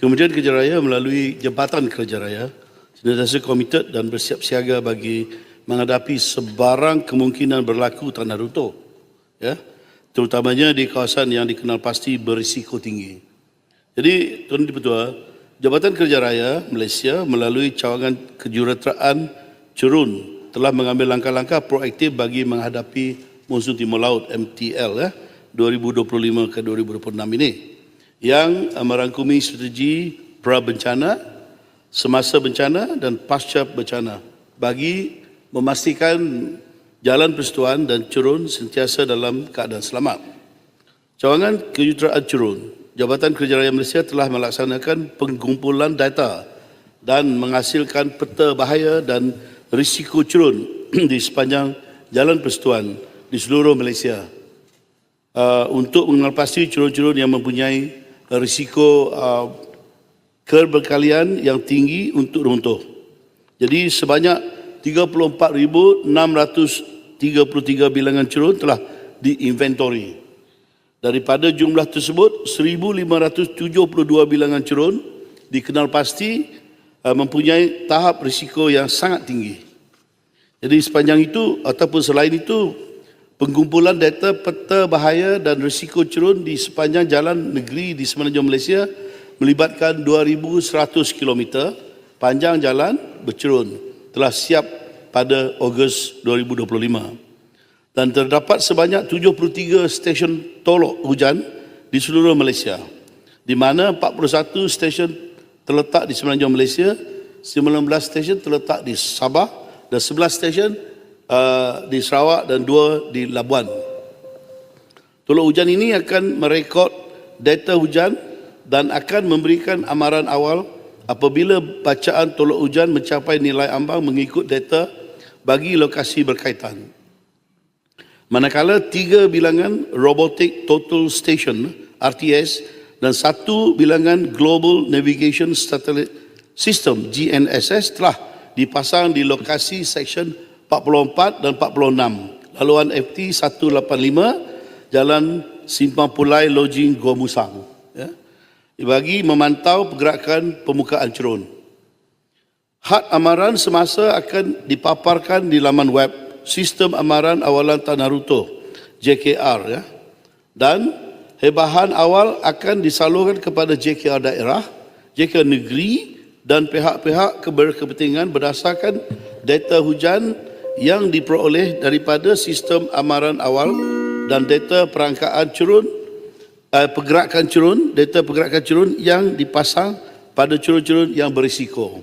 Kemudian Kerja Raya melalui Jabatan Kerja Raya sentiasa komited dan bersiap siaga bagi menghadapi sebarang kemungkinan berlaku tanah runtuh. Ya, terutamanya di kawasan yang dikenal pasti berisiko tinggi. Jadi, Tuan Dipertua, Jabatan Kerja Raya Malaysia melalui cawangan kejuruteraan Cerun telah mengambil langkah-langkah proaktif bagi menghadapi monsun timur laut MTL ya, 2025 ke 2026 ini yang merangkumi strategi pra bencana, semasa bencana dan pasca bencana bagi memastikan jalan persatuan dan Cerun sentiasa dalam keadaan selamat. Cawangan Kejuruteraan Cerun, Jabatan Kerja Raya Malaysia telah melaksanakan pengumpulan data dan menghasilkan peta bahaya dan risiko cerun di sepanjang jalan persatuan di seluruh Malaysia uh, untuk mengenal pasti cerun-cerun yang mempunyai risiko uh, keberkalian yang tinggi untuk runtuh. Jadi sebanyak 34,633 bilangan cerun telah diinventori. Daripada jumlah tersebut, 1,572 bilangan cerun dikenal pasti uh, mempunyai tahap risiko yang sangat tinggi. Jadi sepanjang itu ataupun selain itu, pengumpulan data peta bahaya dan risiko cerun di sepanjang jalan negeri di semenanjung Malaysia melibatkan 2,100 km panjang jalan bercerun telah siap pada Ogos 2025 dan terdapat sebanyak 73 stesen tolok hujan di seluruh Malaysia di mana 41 stesen terletak di semenanjung Malaysia 19 stesen terletak di Sabah dan 11 stesen uh, di Sarawak dan dua di Labuan. Tolok hujan ini akan merekod data hujan dan akan memberikan amaran awal apabila bacaan tolok hujan mencapai nilai ambang mengikut data bagi lokasi berkaitan. Manakala tiga bilangan Robotic Total Station RTS dan satu bilangan Global Navigation Satellite System GNSS telah dipasang di lokasi seksyen 44 dan 46 laluan FT 185 Jalan Simpang Pulai Lodging Gua Musang ya, bagi memantau pergerakan permukaan cerun. Had amaran semasa akan dipaparkan di laman web Sistem Amaran Awalan Tanah Runtuh JKR ya. Dan hebahan awal akan disalurkan kepada JKR daerah, JKR negeri dan pihak-pihak berkepentingan berdasarkan data hujan yang diperoleh daripada sistem amaran awal dan data perangkaan cerun uh, pergerakan cerun data pergerakan cerun yang dipasang pada cerun-cerun yang berisiko.